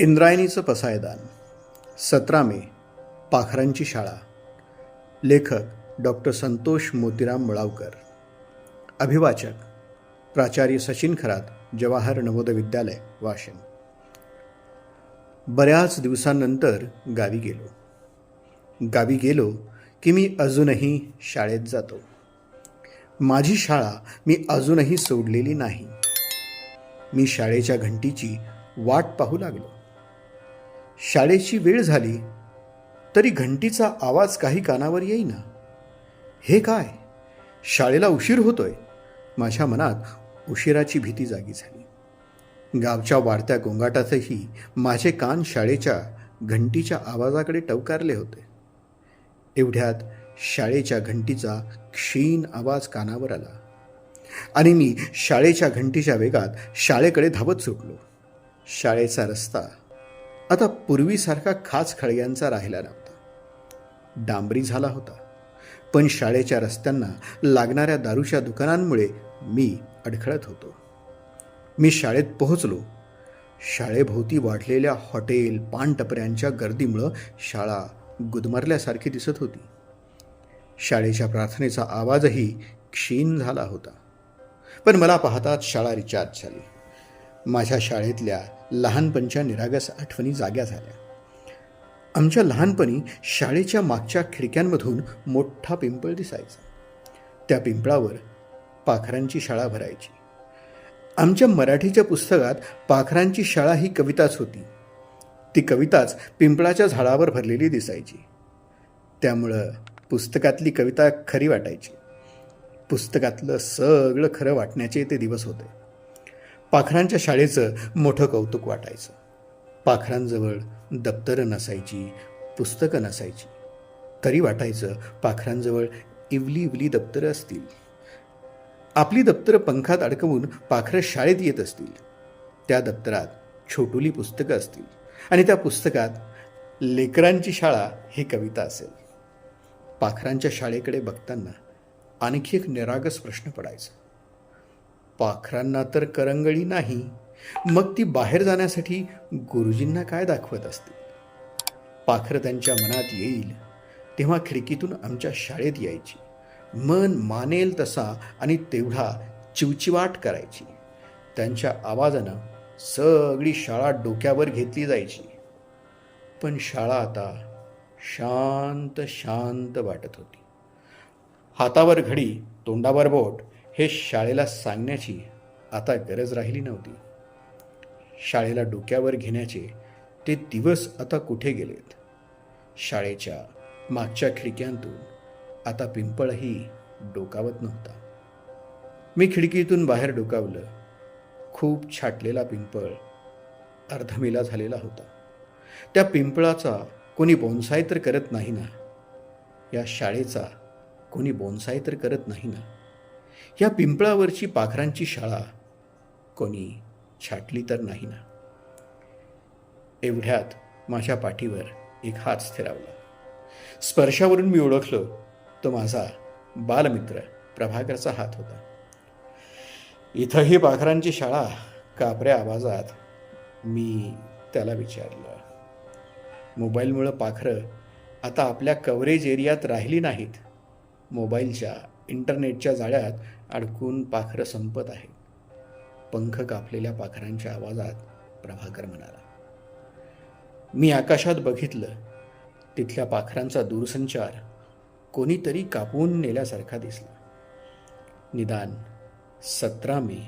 इंद्रायणीचं पसायदान. सतरा मे पाखरांची शाळा. लेखक डॉक्टर संतोष मोतीराम मुळावकर. अभिवाचक प्राचार्य सचिन खरात जवाहर नवोदय विद्यालय वाशिम. बऱ्याच दिवसांनंतर गावी गेलो. गावी गेलो की मी अजूनही शाळेत जातो. माझी शाळा मी अजूनही सोडलेली नाही. मी शाळेच्या घंटीची वाट पाहू लागलो. शाळेची वेळ झाली तरी घंटीचा आवाज काही कानावर येईना. हे काय? शाळेला उशीर होतोय? माझ्या मनात उशिराची भीती जागी झाली. गावच्या वाढत्या गोंगाटातही माझे कान शाळेच्या घंटीच्या आवाजाकडे टवकारले होते. एवढ्यात शाळेच्या घंटीचा क्षीण आवाज कानावर आला. आणि मी शाळेच्या घंटीच्या वेगात शाळेकडे धावत सुटलो शाळेचा रस्ता आता पूर्वीसारखा खाच खळग्यांचा राहिला नव्हता. डांबरी झाला होता. पण शाळेच्या रस्त्यांना लागणाऱ्या दारूच्या दुकानांमुळे मी अडखळत होतो. मी शाळेत पोहोचलो. शाळेभोवती वाढलेल्या हॉटेल पानटपऱ्यांच्या गर्दीमुळं शाळा गुदमरल्यासारखी दिसत होती. शाळेच्या प्रार्थनेचा आवाजही क्षीण झाला होता. पण मला पाहताच शाळा रिचार्ज झाली. माझ्या शाळेतल्या लहानपणच्या निरागस आठवणी जाग्या झाल्या. आमच्या लहानपणी शाळेच्या मागच्या खिडक्यांमधून मोठा पिंपळ दिसायचा. त्या पिंपळावर पाखरांची शाळा भरायची. आमच्या मराठीच्या पुस्तकात पाखरांची शाळा ही कविताच होती. ती कविताच पिंपळाच्या झाडावर भरलेली दिसायची. त्यामुळं पुस्तकातली कविता खरी वाटायची. पुस्तकातलं सगळं खरं वाटण्याचे ते दिवस होते. पाखरांच्या शाळेचं मोठं कौतुक वाटायचं. पाखरांजवळ दप्तरं नसायची पुस्तकं नसायची. तरी वाटायचं पाखरांजवळ इवली इवली दप्तरं असतील. आपली दप्तरं पंखात अडकवून पाखरं शाळेत येत असतील. त्या दप्तरात छोटुली पुस्तकं असतील. आणि त्या पुस्तकात लेकरांची शाळा ही कविता असेल. पाखरांच्या शाळेकडे बघताना आणखी एक निरागस प्रश्न पडायचा. पाखरांना तर करंगळी नाही. मग ती बाहेर जाण्यासाठी गुरुजींना काय दाखवत असतील? पाखरं त्यांच्या मनात येईल तेव्हा खिडकीतून आमच्या शाळेत यायची. मन मानेल तसा आणि तेवढा चिवचिवाट करायची. त्यांच्या आवाजानं सगळी शाळा डोक्यावर घेतली जायची. पण शाळा आता शांत शांत वाटत होती. हातावर घडी तोंडावर बोट हे शाळेला सांगण्याची आता गरज राहिली नव्हती. शाळेला डोक्यावर घेण्याचे ते दिवस आता कुठे गेलेत? शाळेच्या मागच्या खिडक्यांतून आता पिंपळही डोकावत नव्हता. मी खिडकीतून बाहेर डोकावलं. खूप छाटलेला पिंपळ अर्धमेला झालेला होता. त्या पिंपळाचा कोणी बोनसाय तर करत नाही ना? या शाळेचा कोणी बोनसाय तर करत नाही ना? या पिंपळावरची पाखरांची शाळा कोणी छाटली तर नाही ना एवढ्यात माझ्या पाठीवर एक हात स्थिरावला. स्पर्शावरून मी ओळखलो तो माझा बालमित्र प्रभाकरचा हात होता. इथंही पाखरांची शाळा कापऱ्या आवाजात मी त्याला विचारलं. मोबाईलमुळं पाखरं आता आपल्या कव्हरेज एरियात राहिली नाहीत. मोबाईलच्या इंटरनेटच्या जाळ्यात अडकून पाखरं संपत आहेत. पंख कापलेल्या पाखरांच्या आवाजात प्रभाकर म्हणाला मी आकाशात बघितलं तिथल्या पाखरांचा दूरसंचार कोणीतरी कापून नेल्यासारखा दिसला. निदान सतरा मे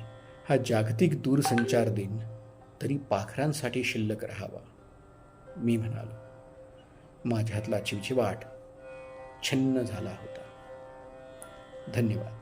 हा जागतिक दूरसंचार दिन तरी पाखरांसाठी शिल्लक राहावा. मी म्हणालो. माझ्यातला चिवचिवाट छिन्न झाला होता. धन्यवाद.